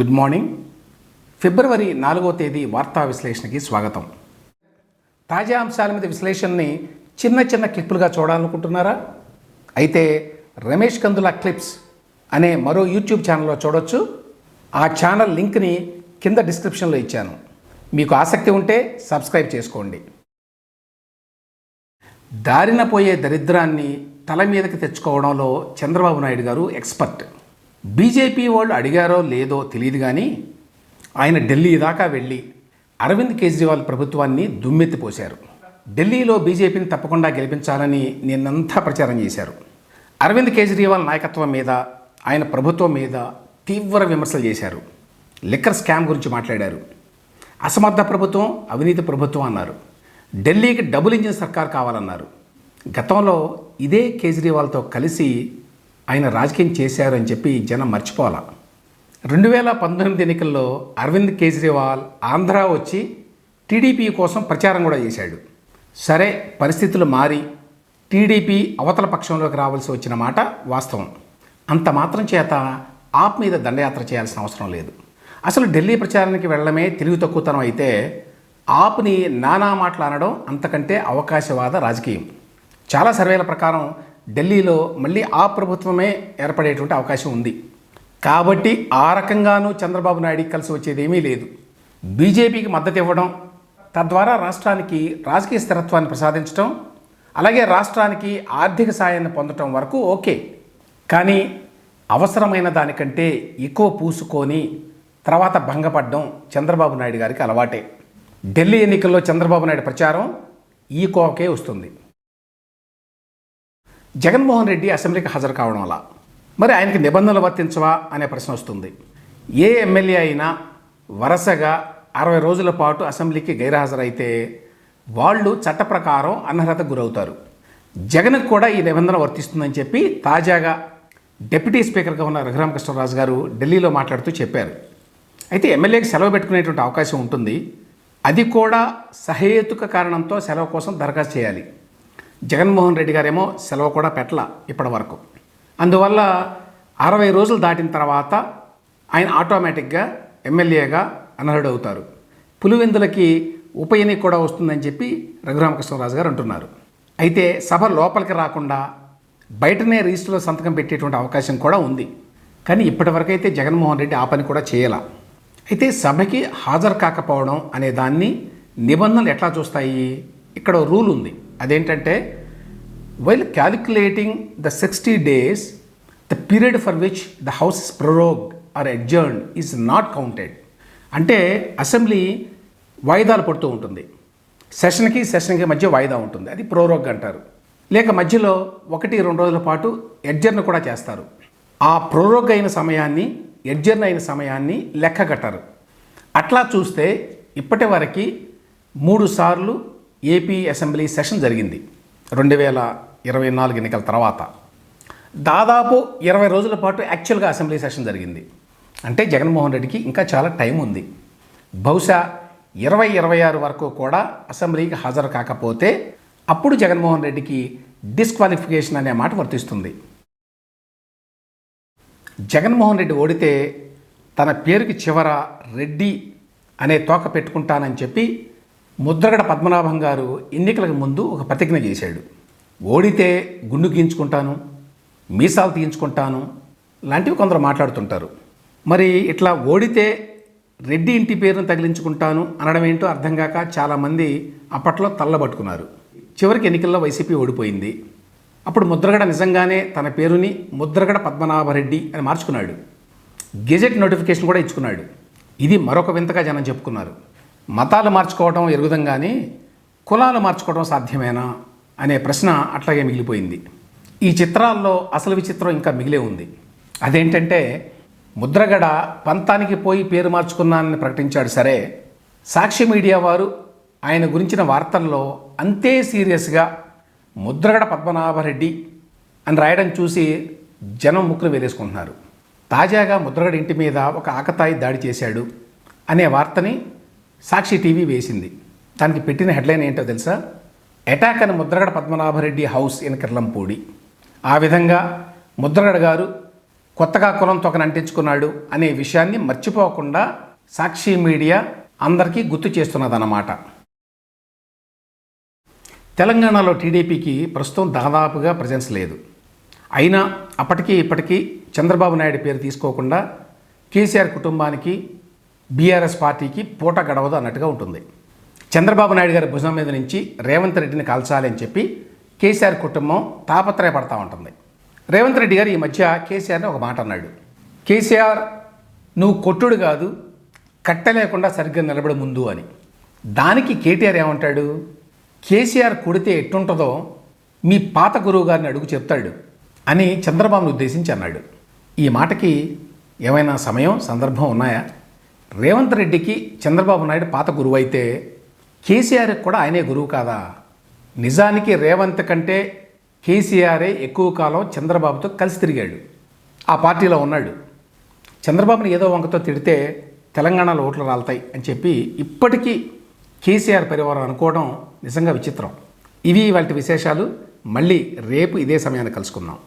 Good morning. ఫిబ్రవరి నాలుగో తేదీ వార్తా విశ్లేషణకి స్వాగతం. తాజా అంశాల మీద విశ్లేషణని చిన్న చిన్న క్లిప్పులుగా చూడాలనుకుంటున్నారా? అయితే రమేష్ కందుల క్లిప్స్ అనే మరో యూట్యూబ్ ఛానల్లో చూడొచ్చు. ఆ ఛానల్ లింక్ని కింద డిస్క్రిప్షన్లో ఇచ్చాను. మీకు ఆసక్తి ఉంటే సబ్స్క్రైబ్ చేసుకోండి. దారిన పోయే దరిద్రాన్ని తల మీదకి తెచ్చుకోవడంలో చంద్రబాబు నాయుడు గారు ఎక్స్పర్ట్. బీజేపీ వాళ్ళు అడిగారో లేదో తెలియదు కానీ ఆయన ఢిల్లీ దాకా వెళ్ళి అరవింద్ కేజ్రీవాల్ ప్రభుత్వాన్ని దుమ్మెత్తిపోశారు ఢిల్లీలో బీజేపీని తప్పకుండా గెలిపించాలని నిన్నంతా ప్రచారం చేశారు. అరవింద్ కేజ్రీవాల్ నాయకత్వం మీద ఆయన ప్రభుత్వం మీద తీవ్ర విమర్శలు చేశారు. లిక్కర్ స్కామ్ గురించి మాట్లాడారు. అసమర్థ ప్రభుత్వం అవినీతి ప్రభుత్వం అన్నారు. ఢిల్లీకి డబుల్ ఇంజిన్ సర్కార్ కావాలన్నారు. గతంలో ఇదే కేజ్రీవాల్తో కలిసి ఆయన రాజకీయం చేశారు అని చెప్పి జనం మర్చిపోవాలా? రెండు వేల పంతొమ్మిది ఎన్నికల్లో అరవింద్ కేజ్రీవాల్ ఆంధ్ర వచ్చి టీడీపీ కోసం ప్రచారం కూడా చేశాడు. సరే పరిస్థితులు మారి టీడీపీ అవతల పక్షంలోకి రావాల్సి వచ్చిన మాట వాస్తవం. అంత మాత్రం చేత ఆప్ మీద దండయాత్ర చేయాల్సిన అవసరం లేదు. అసలు ఢిల్లీ ప్రచారానికి వెళ్ళడమే తెలివి తక్కువతనం అయితే ఆప్ని నానా మాటలు అనడం అంతకంటే అవకాశవాద రాజకీయం. చాలా సర్వేల ప్రకారం ఢిల్లీలో మళ్ళీ ఆ ప్రభుత్వమే ఏర్పడేటువంటి అవకాశం ఉంది. కాబట్టి ఆ రకంగానూ చంద్రబాబు నాయుడికి కలిసి వచ్చేది ఏమీ లేదు. బీజేపీకి మద్దతు ఇవ్వడం తద్వారా రాష్ట్రానికి రాజకీయ స్థిరత్వాన్ని ప్రసాదించడం అలాగే రాష్ట్రానికి ఆర్థిక సాయాన్ని పొందడం వరకు ఓకే. కానీ అవసరమైన దానికంటే ఎక్కువ పూసుకొని తర్వాత భంగపడడం చంద్రబాబు నాయుడు గారికి అలవాటే. ఢిల్లీ ఎన్నికల్లో చంద్రబాబు నాయుడు ప్రచారం ఈ కోకే వస్తుంది. జగన్మోహన్ రెడ్డి అసెంబ్లీకి హాజరు కావడం వల్ల. మరి ఆయనకి నిబంధనలు వర్తించవా అనే ప్రశ్న వస్తుంది. ఏ ఎమ్మెల్యే అయినా వరుసగా అరవై రోజుల పాటు అసెంబ్లీకి గైర్హాజరైతే వాళ్ళు చట్ట ప్రకారం అనర్హతకు గురవుతారు. జగన్కు కూడా ఈ నిబంధన వర్తిస్తుందని చెప్పి తాజాగా డిప్యూటీ స్పీకర్గా ఉన్న రఘురామకృష్ణరాజు గారు ఢిల్లీలో మాట్లాడుతూ చెప్పారు. అయితే ఎమ్మెల్యేకి సెలవు పెట్టుకునేటువంటి అవకాశం ఉంటుంది. అది కూడా సహేతుక కారణంతో సెలవు కోసం దరఖాస్తు చేయాలి. జగన్మోహన్ రెడ్డి గారేమో సెలవు కూడా పెట్టల ఇప్పటి వరకు. అందువల్ల అరవై రోజులు దాటిన తర్వాత ఆయన ఆటోమేటిక్గా ఎమ్మెల్యేగా అనర్హుడవుతారు. పులివెందులకి ఉప ఎన్నిక కూడా వస్తుందని చెప్పి రఘురామకృష్ణరాజు గారు అంటున్నారు. అయితే సభ లోపలికి రాకుండా బయటనే రిజిస్టర్లో సంతకం పెట్టేటువంటి అవకాశం కూడా ఉంది. కానీ ఇప్పటివరకైతే జగన్మోహన్ రెడ్డి ఆ పని కూడా చేయాల. అయితే సభకి హాజరు కాకపోవడం అనే దాన్ని నిబంధనలు ఎట్లా చూస్తాయి? ఇక్కడ రూల్ ఉంది. అదేంటంటే while calculating the sixty days the period for which the house is prorogued or adjourned is not counted అంటే అసెంబ్లీ వాయిదాలు పడుతూ ఉంటుంది. సెషన్కి సెషన్కి మధ్య వాయిదా ఉంటుంది. అది ప్రోరోగ్ అంటారు. లేక మధ్యలో ఒకటి రెండు రోజుల పాటు ఎడ్జర్న్ కూడా చేస్తారు. ఆ ప్రోరోగ్ అయిన సమయాన్ని ఎడ్జర్న్ అయిన సమయాన్ని లెక్క కట్టారు అట్లా చూస్తే ఇప్పటి వరకు మూడు సార్లు ఏపీ అసెంబ్లీ సెషన్ జరిగింది రెండు వేల ఇరవై నాలుగు ఎన్నికల తర్వాత. దాదాపు ఇరవై రోజుల పాటు యాక్చువల్గా అసెంబ్లీ సెషన్ జరిగింది. అంటే జగన్మోహన్ రెడ్డికి ఇంకా చాలా టైం ఉంది. బహుశా ఇరవై ఇరవై ఆరు వరకు కూడా అసెంబ్లీకి హాజరు కాకపోతే అప్పుడు జగన్మోహన్ రెడ్డికి డిస్క్వాలిఫికేషన్ అనే మాట వర్తిస్తుంది. జగన్మోహన్ రెడ్డి ఓడితే తన పేరుకి చివర రెడ్డి అనే తోక పెట్టుకుంటానని చెప్పి ముద్రగడ పద్మనాభం గారు ఎన్నికలకు ముందు ఒక ప్రతిజ్ఞ చేశాడు. ఓడితే గుండు గీయించుకుంటాను మీసాలు తీయించుకుంటాను లాంటివి కొందరు మాట్లాడుతుంటారు. మరి ఇట్లా ఓడితే రెడ్డి ఇంటి పేరును తగిలించుకుంటాను అనడం ఏంటో అర్థం కాక చాలామంది అప్పట్లో తల్లబట్టుకున్నారు. చివరికి ఎన్నికల్లో వైసీపీ ఓడిపోయింది. అప్పుడు ముద్రగడ నిజంగానే తన పేరుని ముద్రగడ పద్మనాభరెడ్డి అని మార్చుకున్నాడు. గెజెట్ నోటిఫికేషన్ కూడా ఇచ్చుకున్నాడు. ఇది మరొక వింతగా జనం చెప్పుకున్నారు. మతాలు మార్చుకోవడం ఎరుగుదాం కానీ కులాలు మార్చుకోవడం సాధ్యమేనా అనే ప్రశ్న అట్లాగే మిగిలిపోయింది. ఈ చిత్రాల్లో అసలు విచిత్రం ఇంకా మిగిలే ఉంది. అదేంటంటే ముద్రగడ పంతానికి పోయి పేరు మార్చుకున్నానని ప్రకటించాడు సరే. సాక్షి మీడియా వారు ఆయన గురించిన వార్తల్లో అంతే సీరియస్గా ముద్రగడ పద్మనాభరెడ్డి అని రాయడం చూసి జనం ముక్కులు వేలేసుకుంటున్నారు. తాజాగా ముద్రగడ ఇంటి మీద ఒక ఆకతాయి దాడి చేశాడు అనే వార్తని సాక్షి టీవీ వేసింది. దానికి పెట్టిన హెడ్లైన్ ఏంటో తెలుసా? అటాక్ అని ముద్రగడ పద్మనాభరెడ్డి హౌస్ ఇన్ కిర్లంపూడి. ఆ విధంగా ముద్రగడ గారు కొత్తగా కులం తొకను అంటించుకున్నాడు అనే విషయాన్ని మర్చిపోకుండా సాక్షి మీడియా అందరికీ గుర్తు చేస్తున్నదన్నమాట. తెలంగాణలో టీడీపీకి ప్రస్తుతం దాదాపుగా ప్రజెన్స్ లేదు. అయినా అప్పటికీ ఇప్పటికీ చంద్రబాబు నాయుడు పేరు తీసుకోకుండా కేసీఆర్ కుటుంబానికి బీఆర్ఎస్ పార్టీకి పూట గడవదు అన్నట్టుగా ఉంటుంది. చంద్రబాబు నాయుడు గారి భుజం మీద నుంచి రేవంత్ రెడ్డిని కాల్చాలి అని చెప్పి కేసీఆర్ కుటుంబం తాపత్రయపడతా ఉంటుంది. రేవంత్ రెడ్డి గారు ఈ మధ్య కేసీఆర్ని ఒక మాట అన్నాడు. కేసీఆర్ నువ్వు కొట్టుడు కాదు కట్టలేకుండా సరిగ్గా నిలబడి ముందు అని. దానికి కేటీఆర్ ఏమంటాడు? కేసీఆర్ కొడితే ఎట్టుంటుందో మీ పాత గురువు గారిని అడుగు చెప్తాడు అని చంద్రబాబును ఉద్దేశించి అన్నాడు. ఈ మాటకి ఏమైనా సమయం సందర్భం ఉన్నాయా? రేవంత్ రెడ్డికి చంద్రబాబు నాయుడు పాత గురువు అయితే కేసీఆర్కి కూడా ఆయనే గురువు కాదా? నిజానికి రేవంత్ కంటే కేసీఆరే ఎక్కువ కాలం చంద్రబాబుతో కలిసి తిరిగాడు. ఆ పార్టీలో ఉన్నాడు. చంద్రబాబుని ఏదో వంకతో తిడితే తెలంగాణలో ఓట్లు రాలుతాయి అని చెప్పి ఇప్పటికీ కేసీఆర్ పరివారం అనుకోవడం నిజంగా విచిత్రం. ఇవి వాటి విశేషాలు. మళ్ళీ రేపు ఇదే సమయాన్ని కలుసుకుందాం.